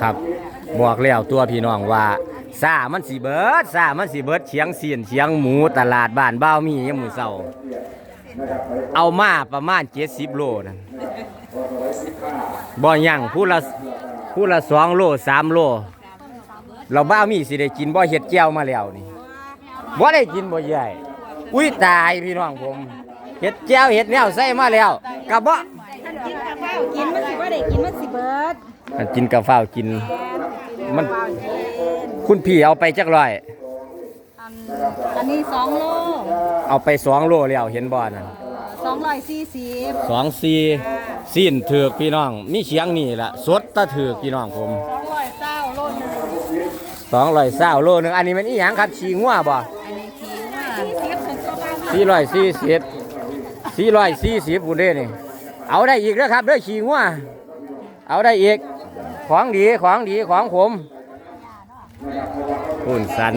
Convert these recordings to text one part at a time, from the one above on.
ครับ บอกแล้วตัวพี่น้องว่าซามันสิเบิร์ดซามันสิเบิร์ดเฉียงเสียนเฉียงหมูตลาดบ้านเบ้ามียามมื้อเช้าเอามาประมาณ70โลนั่นบ่ยังผู้ละผู้ละ2โล3โล เราบ้ามีสิได้กินบ่เฮ็ดแก้วมาแล้วนี่บ่ได้กินบ่ใหญ่อุ้ยตายพี่น้องผมเฮ็ดแก้วเฮ็ดแนวใส่มาแล้วก็บ่ท่ากินกับข้ากินมันสิว่ได้กินมันสิเบิดอัน กินกาฟ้าวกิน มัน คุณพี่เอาไปจักร้อยอันอันนี้สองโลเอาไปสองโลแล้วเห็นบ่นั่นสองร้อยสี่สิบสองสี่สิ้นถือกพี่น้อง มีเสียงนี่ละสดตะถือกพี่น้องผมสองร้อยเก้าโลหนึงสองร้อยเศร้าโลหนึงอันนี้มันอีหยังครับชีงัวบ่อันนี้ขีดว่าสี่สิบถึงก็บ้านสี่ร้อยสี่สิบสี่ร้อยสี่สิบปุ่นเด้นี่เอาได้อีกแล้วครับเด้อชีงัวเอาได้อีก ของดีของดีของผมคุณสัน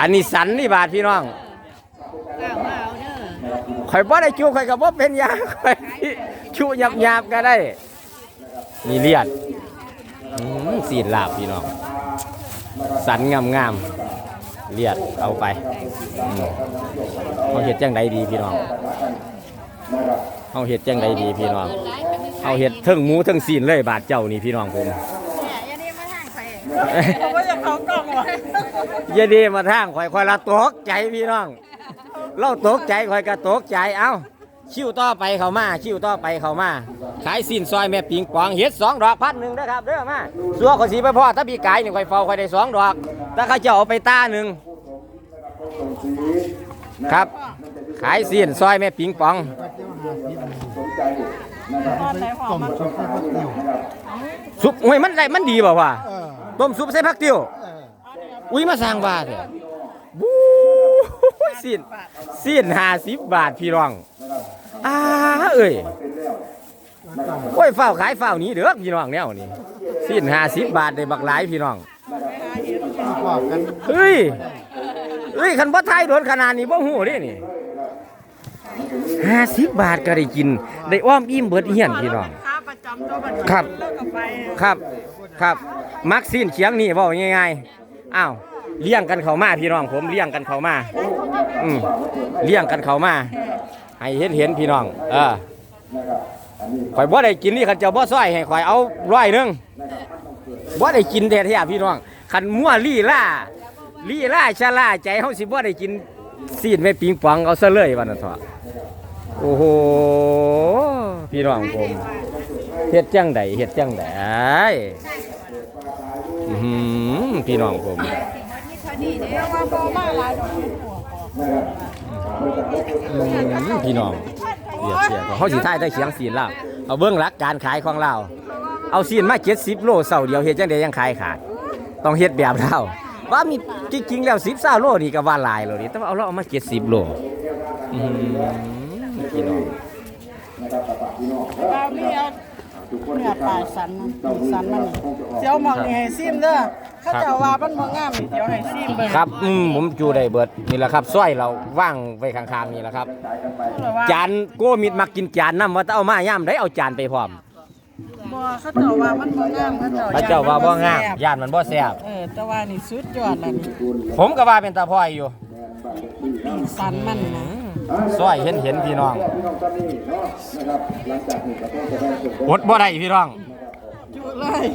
อันนี้สันนี่บาทพี่น้องข่อยบ่ได้จูข่อยก็บ่เป็นยาข่อยชูหยับหยาบก็ได้นี่เลียดอืมสีลาบพี่น้อง สันงามงามเลียดเอาไปเขาเห็ดจังใดดีพี่น้องเขาเห็ดจังใดดีพี่น้อง เอาเห็ดเทิงหมูเทิงซีนเลยบาทเจ้านี่พี่น้องผมเนี่ยอย่าได้มาทางไปเพราะว่าจะเขากล้องไว้อย่าดีมาทางข่อยข่อยละตกใจพี่น้องเราตกใจข่อยก็ตกใจเอ้าชิวต่อไปเขามาชิวต่อไปเขามา ขายสินซอยแม่ปิงปองเฮ็ดสองดอกพันหนึ่งนะครับเด้อมาสัวขอยสีไปพ่อถ้าพี่กายนี่ข่อยเฝ้าข่อยได้สองดอกถ้าเขาจะเอาไปตาหนึ่งครับ ขายสินซอยแม่ปิงปอง ต้มซุปให้พักติวซุปโอ้ยมันได้มันดีบ่วะเออต้มซุปใส่ผักติ้วเอออุ้ยมาสร้างบาทเถอะบู๊สินสินห้าสิบบาทพี่รองอ้าเอ้ยโอ้ยเฝ้าวขายเฝ้าวหนี้เด้อพี่น้องแนวนี้สินห้าสิบบาทได้บักหลายพี่น้องประกอบกันเฮ้ย เฮ้ยคันบ่ไทยโดนขนาดนี้บ่ฮู้เด้นี่ ห้าสิบบาทก็ได้กิน ได้อ้อมอิ่มเบิดเฮียนพี่น้องค้าประจำตัวบัตรครับเลิกกับไปครับครับมักสิ้นเฉียงนี่บอกง่ายๆอ้าวเลี้ยงกันเขามาพี่น้องผมเลี้ยงกันเขามาอืมเลี้ยงกันเขามา ให้เห็นเห็นพี่น้อง เออข่อยบ่ได้กินนี่ขันเจ้าบ่ซอยให้ข่อยเอาร้อยหนึงบ่ได้กินแท้ๆพี่น้องขันมั่วลี่ล่าลี่ล่าชะล่าใจเฮาสิบ่ได้กิน ซีดไม่ปิงปองเอาซะเลยวันนั้นเถอะโอ้โห พี่น้องผมเฮ็ดจังใดเฮ็ดจังใดอื้อหือพี่น้องผม พี่น้องเสียเสียเขาสิทายได้เสียงศีลลาเอาเบื้องหลักการขายของเรา เอาศีลมา70โลเสาเดียวเฮ็ดจังไดยังขายขาด ต้องเฮ็ดแบบเรา ว่ามีจริงๆแล้ว10 20โลนี่ก็ว่าหลายแล้วนี่แต่ว่าเอาเราเอามา70โลอื้อหือพี่น้องเราเรียกเนื้อปลาสันมันสันมันเจียวหมองนี่ให้ซิมเด้อเขาเจะว่ามันบ่งามนี่เดี๋ยวให้ซิมเบิ่งครับอืมผมจูได้เบิดนี่แหละครับซอยเราว่างไว้ข้างๆนี่แหละครับ จานโกมิดมักกินจานน้ำว่าแต่เอามาย่ำได้เอาจานไปพร้อม บ่เขาเจ้าว่ามันบ่งามเขาเจ้าพระเจ้าว่าบ่งามแซ่บย่านมันบ่แซ่บเออแต่ว่านี่สุดยอดแล้วนี่ผมก็ว่าเป็นตาพ่อยอยู่สันมันนะซอยเห็นเห็นพี่น้องอดบ่ได้พี่น้องจุเลย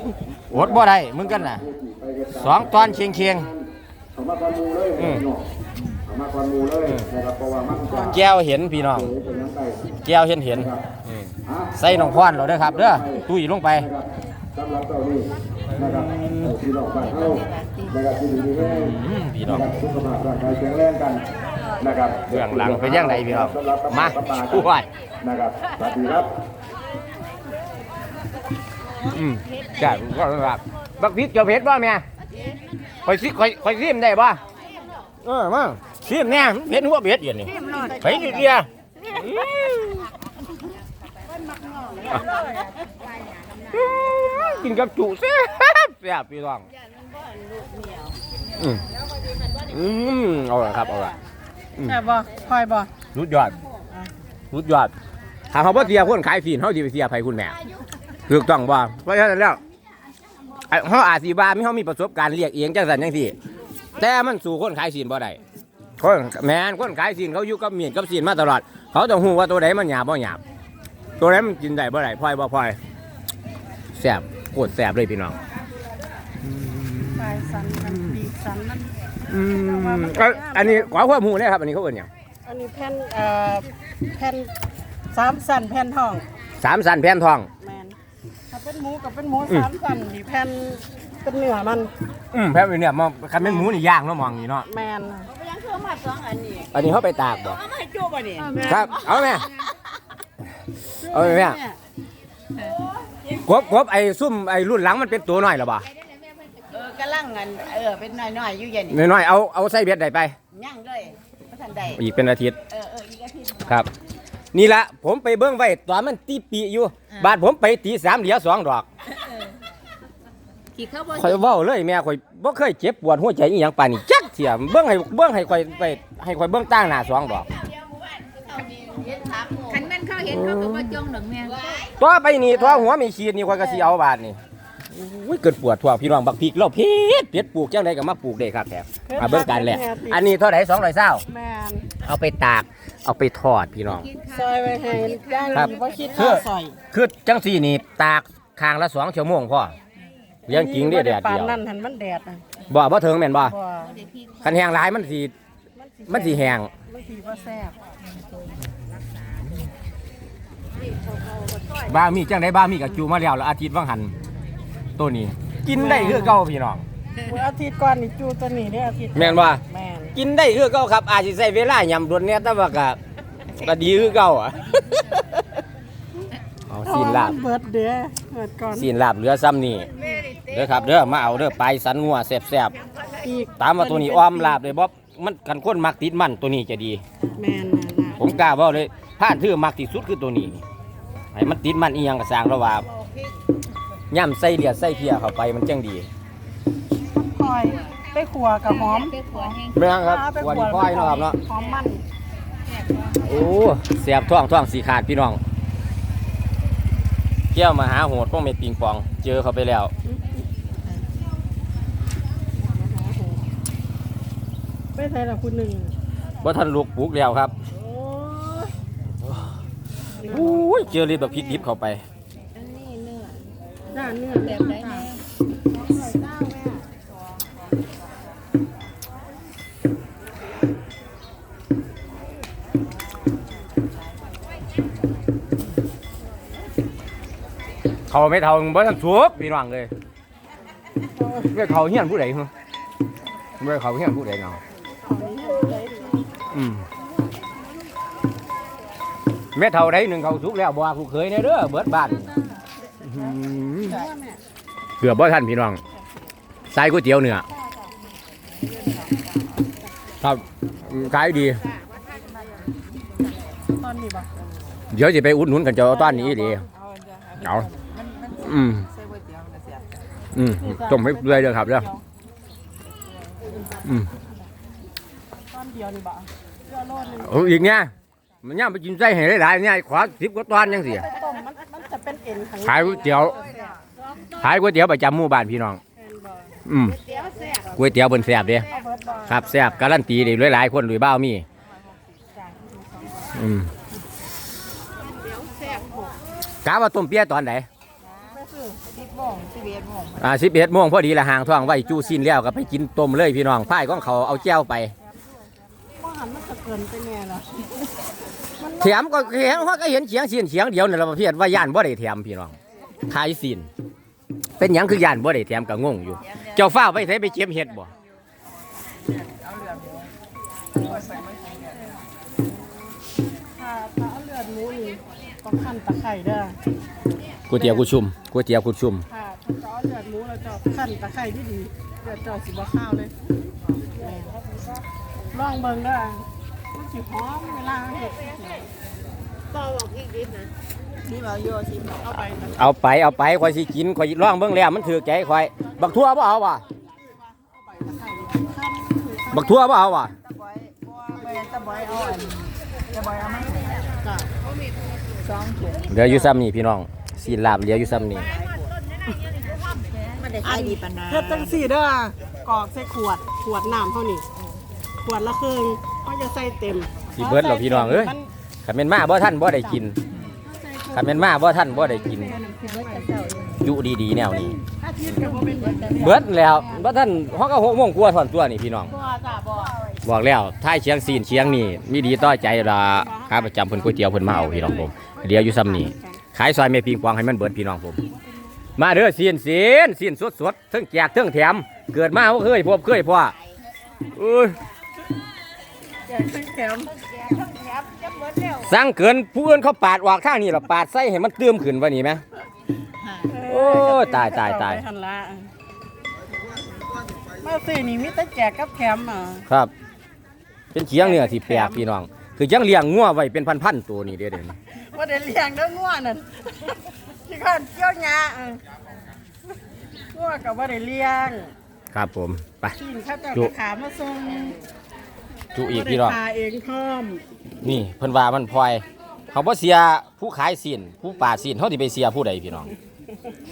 อดบ่ได้มึงกันน่ะสองตอนเคียงเคียงอืมแก้วเห็นพี่น้อง แก้วเห็นเห็นอืม ใส่น้องพรเราเด้อครับเด้อตุ้ยลงไปอืมพี่น้องสุขภาพร่างกายแข็งแรงกันนะครับเบื้องหลังเป็นยังไงพี่น้องมาช่วยนะครับสวัสดีครับอืมใช่ก็แบบบักพริกเจ้าเพชรบ่แม่คอยซิคอยคอยซิมได้บ่เออมาซิมแน่เพชรหัวเพชรอย่างนี้ไปนิดเดียวอืม กินกับจุแซ่บแซ่บพี่น้องอืมอืมเอาละครับเอาละแซ่บบ่คอยบ่รุดยอดรุดยอดถ้าเขาบ่เสียคนขายฟีนเขาสิไปเสียไผคุณแม่ถูกต้องบ่เพราะฉะนั้นแล้วไอ้เฮาอาจสิว่ามีเฮามีประสบการณ์เรียกเองจังซั่นจังซี่ แต่มันสู่คนขายซีนบ่ได้คนแม่นคนขายซีนเขาอยู่กับมีดกับซีนมาตลอด เขาต้องฮู้ว่าตัวใดมันหยาบบ่หยาบ ตัวใดมันกินได้บ่ได้พลอยบ่พลอยแซ่บโคตรแซ่บเลยพี่น้องปลายสันมันปีกสันมันอืมเอ้ยอันนี้ขอความรู้เลยครับ อันนี้เขาเอิ้นหยังอันนี้แผ่นเอ่อแผ่นสามสันแผ่นทองสามสันแผ่นทอง แมนถ้าเป็นหมูกับเป็นหมูสามสันนี่แผ่นเป็นเนื้อมันอืมแผ่นเนี่ยมองคันเป็นหมูนี่ย่างเนาะมองนี่เนาะแมนอันนี้เขาไปตากบ่เอามาให้จูบอะนี่ครับเอาแม่ เอาแม่กบกบไอ้ซุ่มไอ้รุ่นหลังมันเป็นตัวน้อยหรอบ่เออกำลังอันเออเป็นน้อยๆอยู่เย็นน้อยๆเอาเอาใส่เบ็ดได้ไปย่างเลยพระทันใดอีกเป็นอาทิตย์เออเอออีกอาทิตย์ครับ นี่ละผมไปเบิ้งไว้ตอนมันตีปีอยู่ บาดผมไปตีสามเหลียวสองดอกขี่เข้าบ่ข่อยเว้าเลยแม่ข่อยบ่เคยเจ็บปวดหัวใจอีหยังปานนี้จักเที่ยเบิ้งให้เบิ้งให้ข่อยไปให้ข่อยเบิ้งตั้งหน้าสองดอกคันแม่น เขาเห็นเขาก็บ่จ้องดอกแม่ต่อไปนี่ทั่วหัวมีขีดนี่ข่อยก็สิเอาบาดนี่อุ้ยเกิดปวดทั่วพี่น้องบักพริกเราเพชรเพชรปลูกจังไดก็มาปลูกได้ครับแถมมาเบิ่งกันแหละ อันนี้เท่าไหร่220แมนเอาไปตากเอาไปทอดพี่น้อง ซอยไว้ให้ย่างครับนี่บ่คิดคืค่าอซอยคือจังสี่นี่ตากคางละสองชั่วโมงพ่อเลี้ยังจริงเด้อแดดปาเดีนยวนั่นหันมันแดดน่ะบ่บ่ถึงแม่นบ่บ่คันแห้งหลายมันสิมันสิแห้งมันสิบ่แซ่บ บ้ามีจังไดบ้ามีกับจูมาแล้วแล้วอาทิตย์วังหันตัวนี้ กินได้คือเก่าพี่น้องมื้ออาทิตย์ก่อนนี่จูตัวนี้เด้ออาทิตย์แม่นบ่แม่นกินได้คือเก่าครับ อาจสิใช้เวลายำดวนเนี่ยแต่ว่าก็ก็ดีคือเก่าอะเอาซีนลาบเอมันเบิดเด้อเบิดก่อนซีนลาบเหลือซ้ำนี่เด้อครับเด้อมาเอาเด้อปลายสันงัวแซ่บอีกๆตามว่าตัวนี้อ้อมลาบเลยบ่มันกันคนมักติดมันตัวนี้จะดี แม่นน่ะนะผมกล้าเว่าเลยผ่านทื่อมักที่สุดคือตัวนี้นี่ ให้มันติดมันอีหยังกระสร้างแล้วว่าย่ำใส่เลียดใส่เพียเข้าไปมันจังดีคอยไปขัวกับหอมไปขัวแห้งไม่ครับไปวันนี้พ่อยเนาะครับเนาะหอมมันโอ้เสียบท้องท้องสีขาดพี่น้องเกี่ยวมาหาโหดพวกเม็ดปิงปอง เจอเขาไปแล้วไปใส่ละคุณหนึ่งว่าท่านลูกปลูกแล้วครับโอ้ยโอ้ยเจอเลยแบบพริกดิบเข้าไป อันนี้เนื้อด้าเนื้อแบบไหนแม่เขาไม่เท่าบ่ท่านสุกพี่น้องเลยเมื่อเขาเฮียนผู้ใดเหรอเมื่อเขาเฮียนผู้ใดเนาะอืม แม่เท่าไดหนึ่งเขาสุกแล้วบ่ว่าผู้เคยเนี่ยเด้อเบิดบ้านเกือบบ่ทันพี่น้องใส่ก๋วยเตี๋ยวเนื้อครับขายดี เดี๋ยวจะไปอุดหนุนกันเจ้าต้อนนี้ดีเอาอืมอืมต้มให้เปื่อยเด้อครับเด้ออืมตอนเดียวนี่บ่เรือโลดหนึงเอาอีกเนี่ย มันย่ามไปกินไส้ให้หลายๆเนี่ยขอสิบกว่าตอนยังสิไปต้มมันมันจะเป็นเอ็นข้างในขายก๋วยเตี๋ยวขายก๋วยเตี๋ยวประจำหมู่บ้านพี่น้องแม่นบ่อืมก๋วยเตี๋ยวเบิ่นแซ่บเด้เอาเบิดบ่ครับแซ่บการันตีได้หลายๆคนหรือบ้าวมี อืมกะว่าต้มเปี๊ยะตอนไหน ไปซื้อ10โมง11โมงอ่าสิบเอ็ดโมงพอดีละห่างท้องไว้จูสิ้นแล้วก็ไปกินต้มเลยพี่น้องพายของเขาเอาแจ้วไปบ่หันมันจะเกินไปแน่ล่ะ แถมก็เห็นเขาก็เห็นเฉียงเสียนเฉียงเดียวนี่นแหละประเภทว่าย่านบ่ได้แถมพี่น้องขายสิ้นเป็นหยังคือย่านบ่ได้แถมก็งงอยู่ เจ้าฟ้าวไปไสไปเจ็บเห็ดบ่ถ้าถ้าเอาเลือดหมูนี่ต้องคั่นตะไคร้เด้อก๋วยเตี๋ยวกุชุ่มก๋วยเตี๋ยวกุชุ่มถ้าถ้าเอาเลือดหมูแล้วเจ้าคั่นตะไคร้ที่ดีเลือดเจ้าสิบ่ข้าวเลยแม่ลองเบิ่งเด้อ มันสิหอมเวลาเฮ็ดต่อบอกอีกนิดนะนี่เอาโยสิเอาไปนะเอาไปเอาไปข่อยสิกินข่อยลองเบิ่งแล้วมันถือใจข่อยบักทั่วบ่เอาว่ะบักทั่วบ่เอาว่ะตะบอยบ่ไปตะบอยเอาอันตะบอยเอามาให้จ้ะสองถุงเหลืออยู่ซ้ำนี่พี่น้องสีลาบเหลืออยู่ซ้ำนี่มันได้ขายดีปานนั้นเฮ็ดจังสี่เด้อกรอกใส่ขวดขวดน้ำเท่านี้ขวดละครึ่ง เขาจะใส่เต็มสิเบิดแล้วพี่น้องเอ้ยมันคันแม่นมาบ่ท่านบ่ได้กินคันแม่นมาบ่ท่านบ่ได้กินอยู่ดีๆแนวนี้อาทิตย์ก็บ่เป็นเบิดเบิดแล้วบ่ท่านฮอกก็6โมงกว่าถอนตัวนี่พี่น้องบ่จ้าบ่บอกแล้วท้ายเชียงซีนเชียงนี่มีดีต่อใจละค้าประจำเพิ่นก๋วยเตี๋ยวเพิ่นมาเอาพี่น้องผมเดี๋ยวอยู่ซ้ำนี่ขายซอยแม่ปิงปองให้มันเบิดพี่น้องผมมาเด้อซีนซีนซีนสดๆทั้งแจกทั้งแถม เกิดมาบ่เคยพบเคยพ่อเอ้ย แจกแถมสั่งเกินผู้อื่นเขาปาดออกทางนี่ล่ะปาดใส่ให้มันเติมขึ้นว่านี่ไหมโอ้ยตายตายตายเอไปหั่นละมาสินี่มีแต่แจกกับแถมอะครับ เป็นเชียงเนื้อที่แปลกพี่น้อง คือยังเลี้ยงงัวไว้เป็นพันๆตัวนี่เด้อเด้อว่าได้เลี้ยงเด้อง่วนั่นที่ข้านเกี่ยวหญ้าเออง่วก็บ่ได้เลี้ยง ครับผมไปกินข้าวเจ้าจุกระขามาส่ง จุอีกพี่น้องบ่ได้ขายเองพร้อมนี่เพิ่นว่ามันพลอยเขาบ่เสียผู้ขายสินผู้ป่าสินเขาสิไปเสียผู้ใดพี่น้อง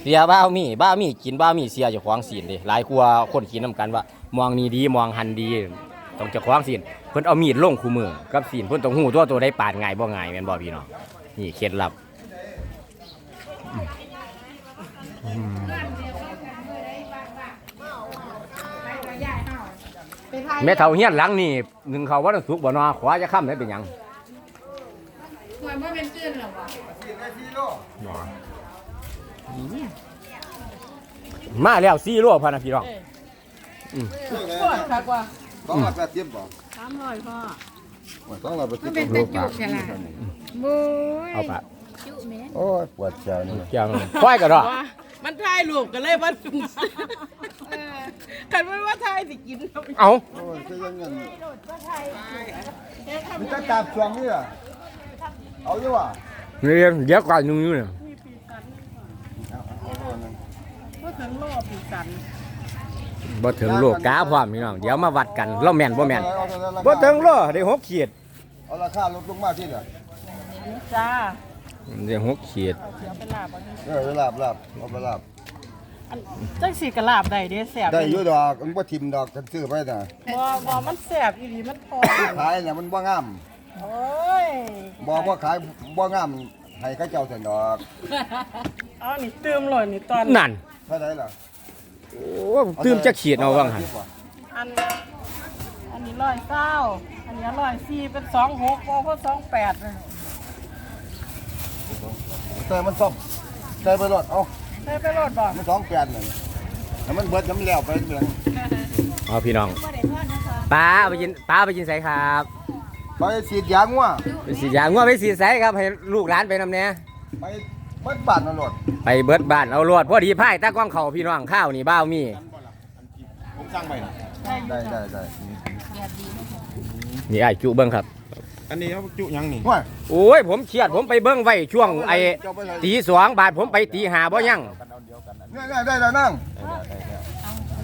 เสียบ้าวมีบ้าวมีกินบ้าวมีเสียเจ้าของสินเด้หลายกว่าคนกินนํกันว่ามองนี่ดีมองหันดีต้องเจ้าของสินเพิ่นเอามีดลงคู่มือกับสินเพิ่นต้องฮู้ตัวตัวได้ปาดง่ายบ่ง่ายแม่นบ่พี่น้องนี่เคล็ดลับ แม่เฒ่าเฮียนหลังนี่หนึ่งเขาว่าต้องสุกบ่เนอขวาจะค่ำได้เป็นหยังมันไม่เป็นจื้นหรอวะมาแล้วสี่โลพะนะพี่น้องปวดคักว่าสองร้อยแปดสิบบ่300พ่อสองร้อยแปดสิมับนเป็นแต่จุกใช่ไหมบุ้ยเอาปะจุแม่โอ้ยปวดเจ้านี่เกี่ยวควายก็ดอกว่า มันถ่ายรูปกันเลยว่าจุ่มกันไม่ว่าถ่ายสิกินเอา โอ้ยคือยังเงินมันจะจับช่วงนี้อะเอาอยู่ว่ะเรียนเดี๋ยวก่อนนึงอยู่เนี่ยก็ถึงรอบอีกกันบ่ถึงโลกกาพร้อมพี่น้องเดี๋ยวมาวัดกันเราแม่นบ่แม่นบ่ถึงโลได้หกขีดเอาราคาลดลงมาที่เนี่ยจ้า ได้หกขีดเดี๋ยวไปลาบเอาดิเออไปลาบลาบเอาไปลาบอันจังสีกระลาบได้เด้แสบได้อยู่ดอกมันบ่ทิมดอกกันซื้อไปน่ะบ่บ่มันแสบอีหลีมันพอขายน่ะมันบ่งามโอ้ยบ่บ่ขายบ่งามให้เขาเจ้าเสนดอกเอานี่เติมเลยนี่ตอนนั่นเท่าไหร่ล่ะโอ้ตื่มจะขีดเอาว่างหั่นอันอันนี้ร้อยเก้าอันนี้ร้อยสี่เป็นสองหกบ่เพราะสองแปดเลย แต่มันซ่อมใส่ไปรถเอาใช่ไปรถบ่มันสองแปดนั่นแล้วมันเบิดน้ำแล้วไปเหลืองเอาพี่น้องป้าเอาไปกินป้าเอาไปกินไสครับไปฉีดยางว่ะไปสีดยางว่าไปสีไสครับให้ลูกหลานไปนำแน่ไปเบิดบ้านนั่นรถไปเบิดบ้านเอารวดพอดีพายตากล้องเขาพี่น้องข้าวนี่บ้าวมีได้ได้ได้นี่ไอ้ายจุเบิ้งครับ อันนี้เขาจุยังนี่ว่าโอ้ยผมเครียดผมไปเบิ้งไว้ช่วงไอ้ตีสองบาทผมไปตีหาบ่ยังเนี่ยเนี่ยได้แล้วนั่ง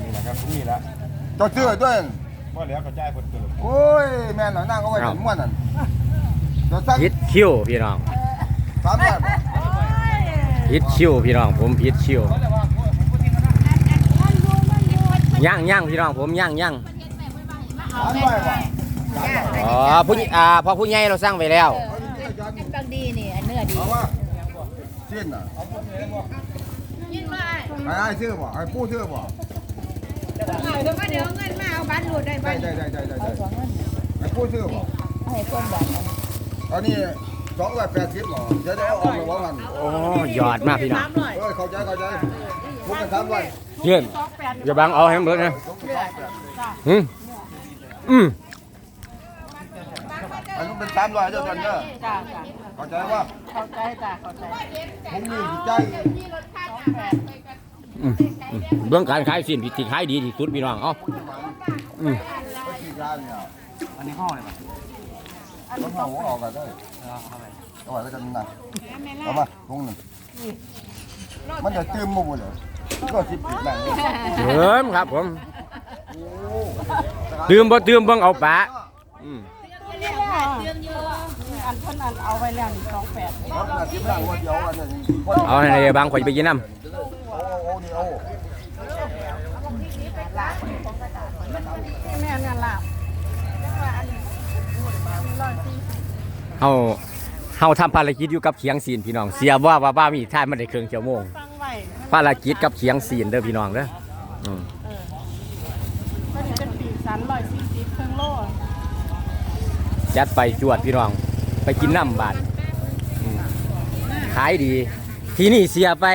นี่แหละครับนี่แหละเจ้าซื้อด้วยว่าแล้วกระจายคนเกิดโอ้ยแม่นน่ะนั่งเอาไว้ถึงม้วนนั่นเจ้าสั่งพิดคิวพี่น้องสามร้อยพิดคิวพี่น้องผมพิดคิวย่างย่างพี่น้องผมย่างย่างสามร้ อ๋อผู้ใหญ่อ่าพอผู้ใหญ่เราสร้างไปแล้วอันบางดีนี่อันเนื้อดีเอาว่าสิ้นน่ะยิ่งว่าไอ้ไอ้ซื้อบ่ไอ้ผู้ซื้อบ่ว่าเดี๋ยวเงินมาเอาบัตรหลุดได้ได้บ้านได้ได้ได้ได้ไอ้ผู้ซื้อบ่ให้คนบอกตอนนี้สองร้อยแปดสิบบ่เดี๋ยวได้เอาออกมาว่ากันโอ้ยอดมากพี่น้องเอ้ยเข้าใจเข้าใจพวกกันสามร้อยเยื่นสอย่าบังเอาให้มันเบิดนะอืมอืม เป็นสามร้อยเจ้าตอนเด้อจ้าจ้าเข้าใจว่าเข้าใจจ้าเข้าใจผมนี่สิใจอืมอืมเบื้องการขายสินที่ขายดีที่สุดพี่น้องเอ้าอืมไปฉีดยาเนี่ยอันนี้ห่อเลยป่ะต้องห่อหัวออกกันได้เอาไว้แล้วกันนะเอามาลงหนึ่งมันจะตื้มมาบุญเลยก็สิบปิดหนังเติมครับผม ตื่มบ่ตื่มเบิ่งเอาปะอืม อันเพิ่นอันเอาไว้แล้วนี่สองแปดเพราะว่สิบหนังวันเดียววันนี้เอาให้ในบางคนไปกินน้ำแม่เนี่ยลาบร้อยสี่เฮาเฮาทำภารกิจอยู่กับเขียงซีนพี่น้อง เสียว่าว่าบ้ามีท่ายมันได้ครึ่งชั่วโมง ฟังไว้ภารกิจกับเขียงซีนเด้อพี่น้องเด้ออืมเออก็นี่เป็นปีสันร้อยสี่ จัดไปจวดพี่น้อง ไปกินน้ำบาดอืมขายดี ทีนี่เสียไป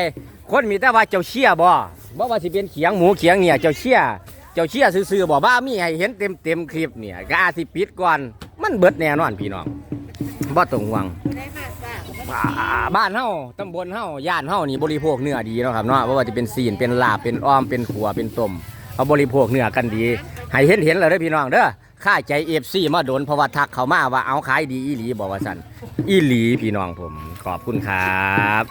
คนมีแต่ว่าเจ้าเชี่ยบ่บ่ว่าสิเป็นเขียงหมูเขียงเนี่ยเจ้าเชี่ยเจ้าเชี่ยซื่อๆบ่บ้ามีให้เห็นเต็มเต็มๆคลิปเนี่ยก็อาจสิปิดก่อนมันเบิดแน่นอนพี่น้องบ่ต้องห่วง อ่าบ้านเฮาตำบลเฮาย่านเฮานี่บริโภคเนื้อดีเนาะครับเนาะบ่ว่าจะเป็นซีนเป็นลาบเป็นอ้อมเป็นขัวเป็นต้มเอาบริโภคเนื้อกันดี ให้เห็นเห็นแล้วเด้อพี่น้องเด้อ ค่าใจเอฟซีมาโดนเพราะว่าทักเขามาว่าเอาขายดีอีหลีบอกว่าสันอีหลีพี่น้องผมขอบคุณครับ